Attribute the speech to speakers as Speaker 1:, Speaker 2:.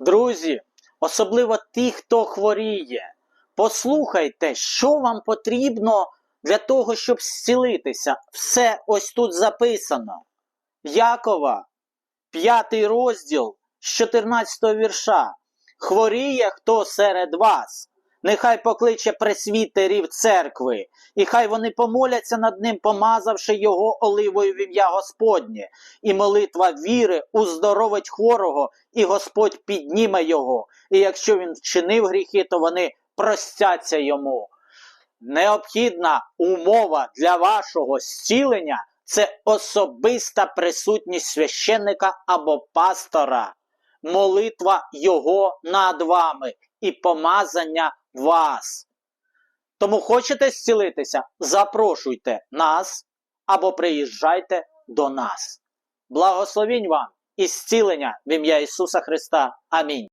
Speaker 1: Друзі, особливо ті, хто хворіє, послухайте, що вам потрібно для того, щоб зцілитися. Все ось тут записано. Якова, 5 розділ з 14 вірша. Хворіє хто серед вас, нехай покличе пресвітерів церкви, і хай вони помоляться над ним, помазавши його оливою в ім'я Господнє, і молитва віри уздоровить хворого, і Господь підніме його. І якщо він вчинив гріхи, то вони простяться йому. Необхідна умова для вашого зцілення це особиста присутність священника або пастора, молитва його над вами і помазання вас. Тому хочете зцілитися? Запрошуйте нас або приїжджайте до нас. Благословінь вам і зцілення в ім'я Ісуса Христа. Амінь.